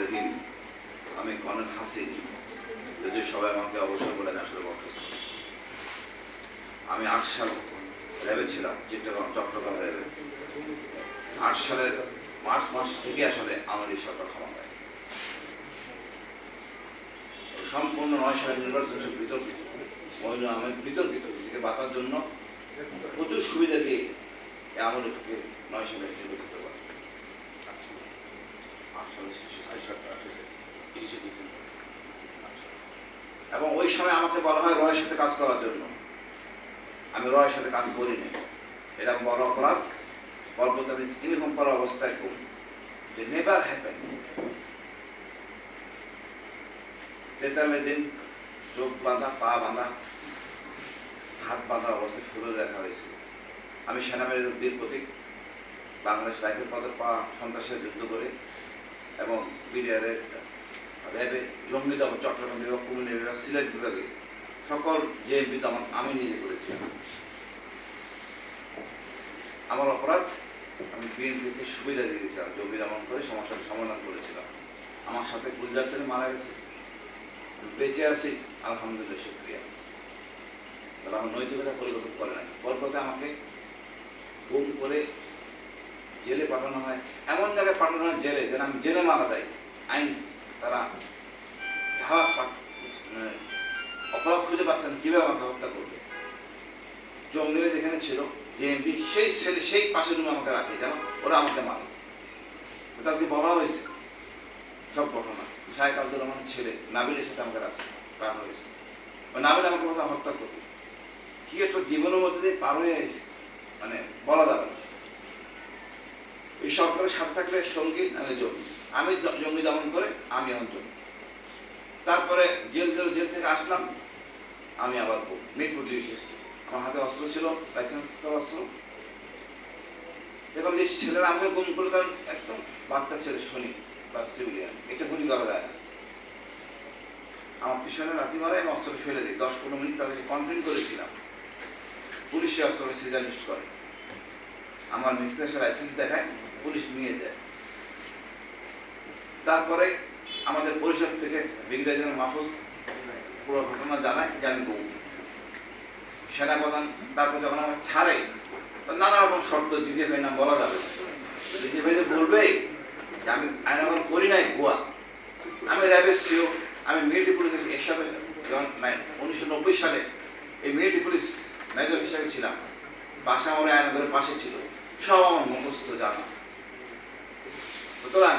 রহিম আমি কর্নেল হাসিন, যদি সবাই আমাকে অবসর বলেন আসলে বলতেছে আমি আট সাল র্যাবে ছিলাম চিত্তগ্রাম চট্টগ্রাম র্যাবে। আট সালের মার্চ মাস থেকে আসলে আমার এই সরকার ক্ষমতায় সম্পূর্ণ নয় সালের নির্বাচন বিতর্কিত। মহিলা আহমেদ বিতর্কিত, নিজেকে বাঁচার জন্য প্রচুর সুবিধা দিয়ে আমলকে নয় সালে নির্বাচিত করে ডিসেম্বর এবং ওই সময় আমাকে বলা হয় রয়ের সাথে কাজ করার জন্য। আমি রয়ের সাথে কাজ করিনি এটা বড় অপরাধ গল্পটা আমি ইউনিফর্ম করা অবস্থায় করি। যে নেভার হ্যাপেন দিন চোখ বাঁধা, পা বাঁধা, হাত বাঁধা অবস্থায় খুলে রাখা হয়েছিল। আমি সেনাবাহিনীর বীর প্রতীক, বাংলাদেশ রাইফেল পদক পা সন্ত্রাসের যুদ্ধ করে এবং বিডিআরের র্যাবে জঙ্গি দমন চট্টগ্রাম বিভাগ, কুমিল্লা বিভাগ, সিলেট বিভাগে, সকল যে দমন আমি নিজে করেছিলাম আমার অপরাধ, আমি বিএনপিকে সুবিধা দিয়েছিলাম জঙ্গি দমন করে সমস্যার সমাধান করেছিলাম। আমার সাথে গুলজার ছেলে মারা গেছে। বেঁচে আছি, আলহামদুলিল্লাহ, শুক্রিয়া। তাহলে আমার নৈতিকতা পরিবর্তন করে নাই। পরপথে আমাকে গুম করে জেলে পাঠানো হয়। এমন জায়গায় পাঠানো হয়, জেলে, যেন আমি জেলে মারা যাই। আইন তারা ধারা মানে অপরাধ খুঁজে পাচ্ছে না কীভাবে আমাকে হত্যা করবে? জঙ্গিরা যেখানে ছিল জেএমপি সেই ছেলে, সেই পাশের রুমে আমাকে রাখে যেন ওরা আমাকে মারে। তাদেরকে বলা হয়েছে, সব ঘটনা। শাহেক আব্দুর রহমানের ছেলে, নাবিলের সেটা আমাকে রাখছে রাখা হয়েছে। ওই নাবিল আমাকে বলছে হত্যা করবে। কি একটা জীবনের মধ্যে দিয়ে পার হয়ে গেছে মানে বলা যাবে না। এই সরকারের সাথে থাকলে সঙ্গী, নাহলে জঙ্গি। আমি জ- জঙ্গি দমন করে, আমি এখন জঙ্গি তারপরে জেল জেল জেল থেকে আসলাম, আমি আবার মিটপুর ডিউটি আমার হাতে অস্ত্র ছিল লাইসেন্স করা অস্ত্র। দেখলাম যে ছেলেরা আমাকে গুম করল কারণ একদম বাচ্চা ছেলে শনি বা সিভিলিয়ান এটা গুলি করা যায় না। আমার পিছনে রাতি মারে আমি অস্ত্র ফেলে দিই। দশ পনেরো মিনিট তাদেরকে কমপ্লেন করেছিলাম। পুলিশে অস্ত্র সিজার লিস্ট করে। আমার মিস্ত্রি লাইসেন্স দেখায়, পুলিশ নিয়ে যায়। তারপরে আমাদের পরিষদ থেকে ব্রিগেডিয়ার জেনারেল মাহফুজ পুরো ঘটনা জানায় যে আমি গৌ সেনাপ্রধান, তারপর যখন আমাকে ছাড়ে নানা রকম শর্ত দিতে ভাই নাম বলা যাবে দিতে ভাই বলবে যে আমি আইনাগর করি নাই গোয়া আমি র্যাবের সিও, আমি মিলিটারি পুলিশের এর সাথে যখন উনিশশো নব্বই সালে এই মিলিটারি পুলিশ মেজর হিসাবে ছিলাম। বাসা আমার আয়নাগরের পাশে ছিল। সব আমার মুখস্থ জানা। সুতরাং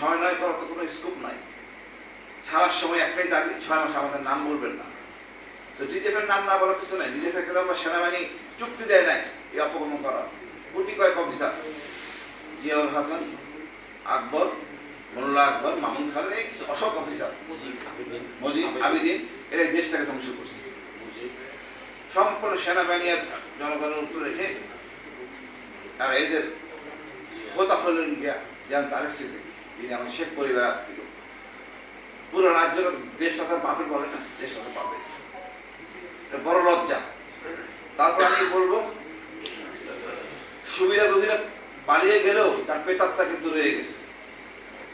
ছয় নয় করার তো কোনো স্কোপ নাই। ছাড়ার সময় একটাই দাবি ছয় মাস আমাদের নাম বলবেন না। তো ডিজেফের নাম না বলার কিছু নাই ডিজেফের কেন আমরা সেনাবাহিনী চুক্তি দেয় নাই এই অপকর্ম করার। গুটি কয়েক অফিসার জিয়াউল হাসান আকবর মোল্লা আকবর মামুন খান এই কিছু অশোক অফিসার মজিদ আবিদিন। এরা এই দেশটাকে ধ্বংস করছে। সম্পূর্ণ সেনাবাহিনী আর জনগণের উপর রেখে তারা এদের হোতা হলেন গিয়া যেমন তারেক সিদ্দিক যিনি আমার শেখ পরিবার আত্মীয়। পুরো রাজ্যটা দেশটা তার বাপের বলে না, দেশটা তার বাপের বড় লজ্জা। তারপর আমি বলব, সুবিধা বুবিধা পালিয়ে গেলেও তার পেতারটা কিন্তু রয়ে গেছে।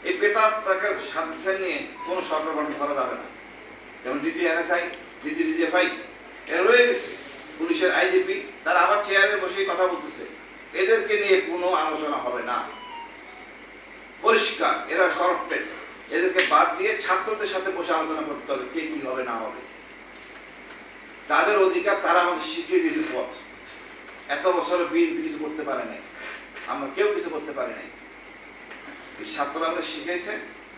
এই পেতারটাকে সাথে নিয়ে কোনো সরকার গঠন করা যাবে না। যেমন দিদি এনএসআই, দিদি ভাই এরা রয়ে গেছে। পুলিশের আইজিপি, তারা আবার চেয়ারে বসেই কথা বলতেছে। এদেরকে নিয়ে কোনো আলোচনা হবে না। পরিষ্কার, এরা সরপেট এদেরকে বাদ দিয়ে ছাত্রদের সাথে বসে আলোচনা করতে হবে, কে কি হবে, না হবে। তাদের অধিকার তারা আমাদের শিখিয়ে দিতে পথ। এত বছর বিএনপি কিছু করতে পারে নাই। আমরা কেউ কিছু করতে পারি নাই। ছাত্ররা আমাদের শিখেছে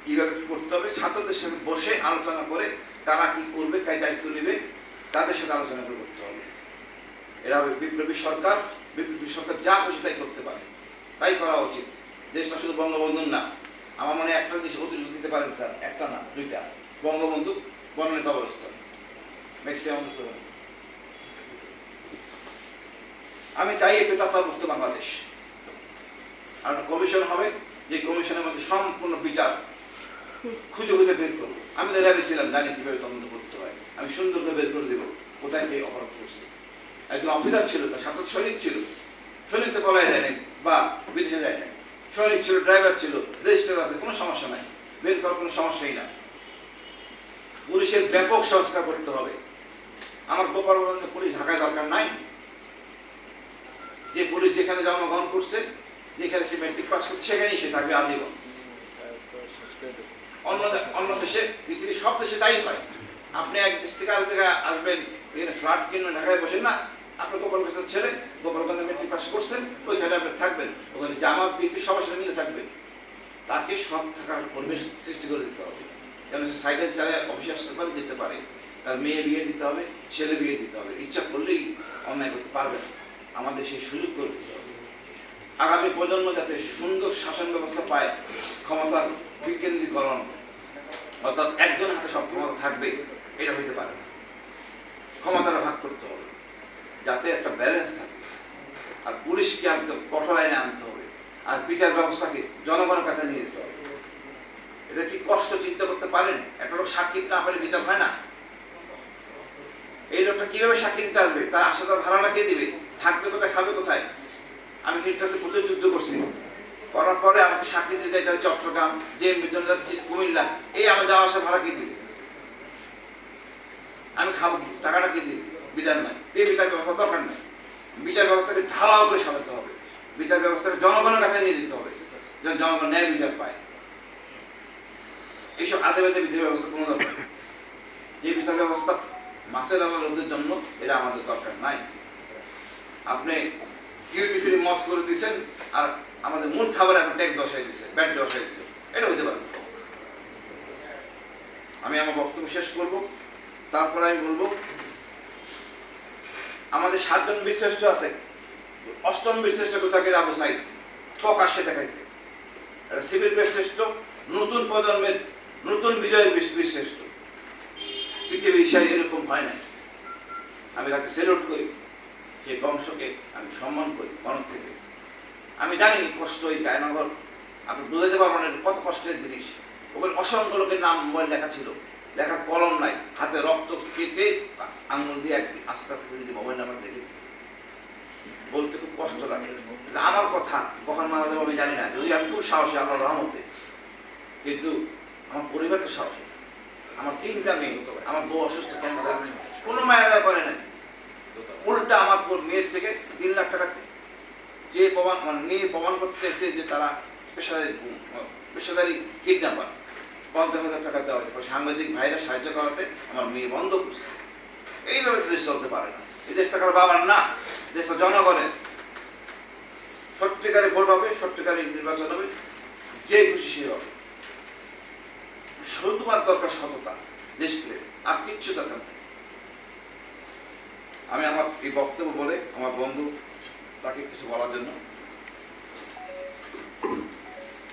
কীভাবে কি করতে হবে। ছাত্রদের সাথে বসে আলোচনা করে তারা কি করবে কাই দায়িত্ব নেবে, তাদের সাথে আলোচনা করে করতে হবে। এরা বিপ্লবী সরকার বিপ্লবী সরকার যা খুশি তাই করতে পারে। তাই করা উচিত। দেশটা শুধু বঙ্গবন্ধুর না আমার মনে একটা দেশ অতিরিক্ত দিতে পারেন স্যার, একটা না, দুইটা। বঙ্গবন্ধু বর্ণের কবরস্থান। ম্যাক্সিমাম আমি চাই এই পেতাত্তা মুক্ত বাংলাদেশ। আর একটা কমিশন হবে, যে কমিশনের মধ্যে সম্পূর্ণ বিচার খুঁজে খুঁজে বের করব। আমি তো র্যাবে ছিলাম, জানি কীভাবে তদন্ত করতে হয়। আমি সুন্দর করে বের করে দেবো, কোথায় কে অপরাধ করছে। একজন অফিসার ছিল, তার সাথে সৈনিক ছিল। সৈনিক তো পলায় বা বিদেশে যায় নাই। সৈনিক ছিল ড্রাইভার ছিল। রেজিস্টার আছে, কোনো সমস্যা নাই। বের করার কোনো সমস্যাই না। পুলিশের ব্যাপক সংস্কার করতে হবে। আমার গোপালগঞ্জে পুলিশ ঢাকায় দরকার নাই। যে পুলিশ যেখানে জন্মগ্রহণ করছে, যেখানে সে মেট্রিক পাস করছে, সেখানেই সে থাকবে আজীবন অন্য অন্য দেশে, পৃথিবীর সব দেশে তাই হয়। আপনি এক দেশ থেকে আর জায়গায় আসবেন, এখানে ফ্ল্যাট কিনবেন, ঢাকায় বসেন না। আপনার গোপালগঞ্জের ছেলে গোপালগঞ্জে মেট্রিক পাস করছেন, ওইখানে আপনি থাকবেন। ওখানে জামা বিপি সবার সাথে মিলে থাকবেন তাকে সব থাকার পরিবেশ সৃষ্টি করে দিতে হবে। যেন সে সাইকেল চালায় অফিসে আসতে পারে, যেতে পারে। তার মেয়ে বিয়ে দিতে হবে, ছেলে বিয়ে দিতে হবে। ইচ্ছা করলেই অন্যায় করতে পারবে না। আমাদের সেই সুযোগ করে দিতে হবে। আগামী প্রজন্ম যাতে সুন্দর শাসন ব্যবস্থা পায়, ক্ষমতার বিকেন্দ্রীকরণ, অর্থাৎ একজন হাতে সব ক্ষমতা থাকবে, এটা হইতে পারে না। ক্ষমতাটা ভাগ করতে হবে। যাতে একটা ব্যালেন্স থাকে। আর পুলিশকে আনতে কঠোর আইনে আনতে হবে। আর বিচার ব্যবস্থাকে জনগণের কাছে নিয়ে যেতে হবে। এটা কি কষ্ট চিন্তা করতে পারেন? একটা লোক সাক্ষী না পারে বিচার হয় না? এই লোকটা কীভাবে সাক্ষী দিতে আসবে? তার আসা তার ভাড়াটা কে দিবে? থাকবে কোথায়, খাবে কোথায়? আমি হিটলারকে প্রচুর যুদ্ধ করছি। করার পরে আমাকে সাক্ষী দিতে যেতে হয় চট্টগ্রাম যে জন্য যাচ্ছি কুমিল্লা। এই আমার যাওয়া আসা ভাড়া কে দিবে? আমি খাব টাকাটা কে দিবে? বিচার নাই। এই বিচার ব্যবস্থা দরকার নেই। বিচার ব্যবস্থাকে ঢালাও করে সাজাতে হবে। বিচার ব্যবস্থাকে জনগণের কাছে নিয়ে দিতে হবে, যেন জনগণ ন্যায় বিচার পায়। এইসব আধে বেঁধে বিচার ব্যবস্থা কোনো দরকার নেই। যে বিচার ব্যবস্থা মাসের লোকদের জন্য, এটা আমাদের দরকার নাই। আপনি কিউরি ফিরি মত করে দিয়েছেন, আর আমাদের মূল খাবারে একটা ট্যাগ বসাই দিয়েছে, ব্যাট বসাই দিয়েছে। এটা হতে পারে আমি আমার বক্তব্য শেষ করব। তারপর আমি বলব আমাদের সাতজন বীরশ্রেষ্ঠ আছে। অষ্টম বীরশ্রেষ্ঠ কোথাকে? আবু সাইদ। প্রকাশ্যে দেখাইছে। এটা সিভিল বীরশ্রেষ্ঠ নতুন প্রজন্মের, নতুন বিজয়ের বীর- বীরশ্রেষ্ঠ পৃথিবী ইশায় এরকম হয় না আমি তাকে সেলুট করি। সেই বংশকে আমি সম্মান করি মন থেকে। আমি জানি কষ্ট এই গায়নগর। আপনি বুঝাতে পারবেন কত কষ্টের জিনিস। ওখানে অসংখ্য লোকের নাম মোবাইল লেখা ছিল। লেখার কলম নাই, হাতে রক্ত কেটে আঙুল দিয়ে একদিন আস্তে আস্তে যদি মোবাইল নাম্বার লিখে দিতে। বলতে খুব কষ্ট লাগে। আমার কথা, কখন মারা যাব আমি জানি না। যদি আমি খুব সাহসী আমার রহমতে। কিন্তু আমার পরিবারটা সাহসী। আমার তিনটা মেয়ে হতে পারে আমার বউ অসুস্থ, ক্যান্সার। কোনো মায়া করে না উল্টা আমার মেয়ের থেকে তিন লাখ টাকা যে প্রমাণ মানে নিয়ে প্রমাণ করতে এসে যে তারা পেশাদারি পেশাদারি কিডন্যাপার। পঞ্চাশ হাজার টাকা দেওয়া হয়েছে। সাংবাদিক ভাইরা সাহায্য করাতে আমার মেয়ে বন্ধ করছে। এইভাবে দেশ চলতে পারে না। এই দেশটা কারও বাবার না। দেশটা জনগণের। সত্যিকারে ভোট হবে সত্যিকারে নির্বাচন হবে। যে খুশি সে হবে। শুধুমাত্র দরকার সততা, দেশপ্রেম, আর কিচ্ছু দরকার নেই। আমি আমার এই বক্তব্য বলে আমার বন্ধু তাকে কিছু বলার জন্য